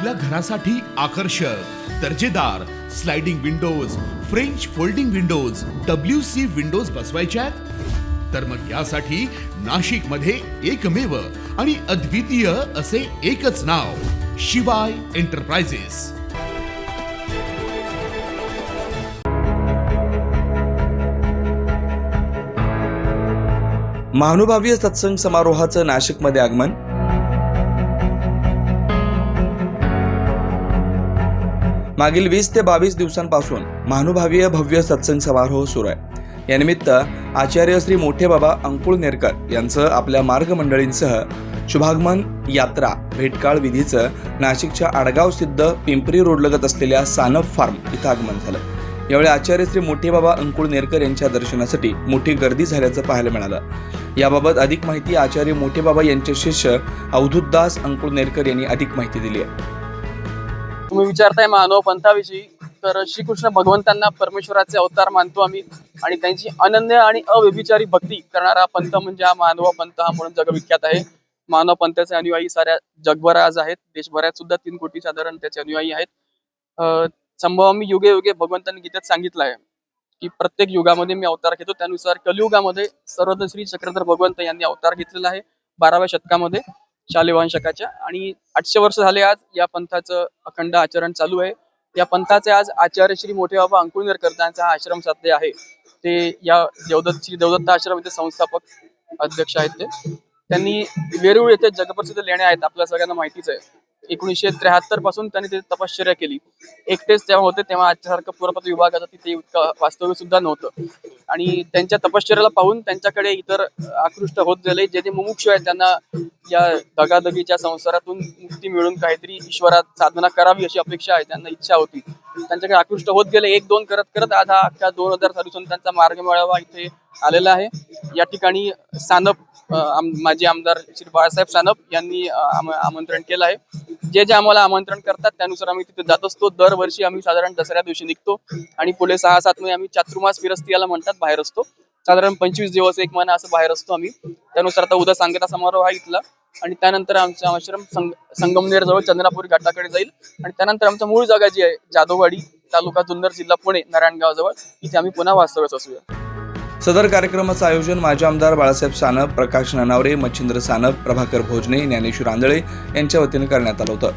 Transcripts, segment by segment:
आपल्या घरासाठी आकर्षक दर्जेदार sliding windows French folding windows W C windows बसवायच्या आहेत? तर मग यासाठी नाशिकमध्ये एकमेव आणि अद्वितीय असे एकच नाव शिवाय एंटरप्राइजेस महानुभावीय सत्संग समारोहाचं नाशिकमध्ये आगमन. मागील वीस ते बावीस दिवसांपासून महानुभावीय भव्य सत्संग समारोह सुरू आहे. यानिमित्त आचार्य श्री मोठे बाबा अंकुळ नेरकर यांचं आपल्या मार्गमंडळींसह शुभागमन यात्रा भेटकाळ विधीचं नाशिकच्या आडगाव सिद्ध पिंपरी रोडलगत असलेल्या सानप फार्म इथं आगमन झालं. यावेळी आचार्य श्री मोठे बाबा अंकुळ नेरकर यांच्या दर्शनासाठी मोठी गर्दी झाल्याचं पाहायला मिळालं. याबाबत अधिक माहिती आचार्य मोठे बाबा यांचे शिष्य अवधूतदास अंकुळ नेरकर यांनी अधिक माहिती दिली आहे. तुम्ही विचारताय मानव पंथाविषयी तर श्रीकृष्ण भगवंतांना परमेश्वराचे अवतार मानतो आम्ही. आणि त्यांची अनन्य आणि अव्यभिचारी भक्ती करणारा पंथ म्हणजे हा मानव पंथ हा म्हणून जगविख्यात आहे. मानव पंथाचे अनुयायी साऱ्या जगभर आज आहेत. देशभरात सुद्धा तीन कोटी साधारण त्याचे अनुयायी आहेत. अं, संभवामी युगे युगे भगवंतांनी गीतेत सांगितलं आहे की प्रत्येक युगामध्ये मी अवतार घेतो. त्यानुसार कलियुगामध्ये सर्वत्र श्री चक्रधर भगवंत यांनी अवतार घेतलेला आहे बाराव्या शतकामध्ये. शालिवाहन शकाच्या आणि आठशे वर्ष झाले आज या पंथाचं अखंड आचरण चालू आहे. या पंथाचे आज आचार्य श्री मोठे बाबा अंकुळनेरकर हा आश्रम साधले आहे. ते या देवदत्त श्री देवदत्त आश्रम येथे संस्थापक अध्यक्ष आहेत ते. त्यांनी वेरूळ येथे जगप्रसिद्ध लेण्या आहेत आपल्या सगळ्यांना माहितीच आहे. एकोणीसशे त्र्याहत्तरपासून त्यांनी तिथे तपश्चर्या केली. एकटेच तेव्हा होते तेव्हा आजच्यासारखं पुरातत्व विभागाचं तिथे इतकं वास्तव्य सुद्धा नव्हतं. आणि त्यांच्या तपश्चर्याला पाहून त्यांच्याकडे इतर आकृष्ट होत गेले जे जे मुमुक्ष आहेत. त्यांना या दगादगीच्या संसारातून मुक्ती मिळून काहीतरी ईश्वरात साधना करावी अशी अपेक्षा आहे त्यांना इच्छा होती. त्यांच्याकडे आकृष्ट होत गेले एक दोन करत करत आज हा अख्ख्या दोन हजार साली त्यांचा मार्ग मिळावा इथे आलेला आहे. या ठिकाणी सानप माजी आमदार श्री बाळासाहेब सानप यांनी आमंत्रण केलं आहे. जे जे आम्हाला आमंत्रण करतात त्यानुसार आम्ही तिथे जात असतो. दरवर्षी आम्ही साधारण दसऱ्या दिवशी निघतो आणि पुढे सहा सात महिने आम्ही चातुर्मास फिरस्ती याला म्हणतात बाहेर असतो. साधारण पंचवीस दिवस एक महिना असं बाहेर असतो आम्ही. त्यानुसार आता उद्या सांगता समारोह आहे इथला आणि त्यानंतर आमचा आश्रम संग संगमनेर जवळ चंद्रापूर घाटाकडे जाईल आणि त्यानंतर आमचं मूळ जागा जी आहे जाधववाडी तालुका जुन्नर जिल्हा पुणे नारायणगाव जवळ इथे आम्ही पुन्हा वास्तव्यास असूया सदर कार्यक्रमाचं आयोजन माजी आमदार बाळासाहेब सानप प्रकाश नानावरे मच्छिंद्र सानप प्रभाकर भोजने ज्ञानेश्वर आंधळे यांच्या वतीने करण्यात आलं होतं.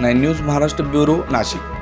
Nine news Maharashtra bureau Nashik.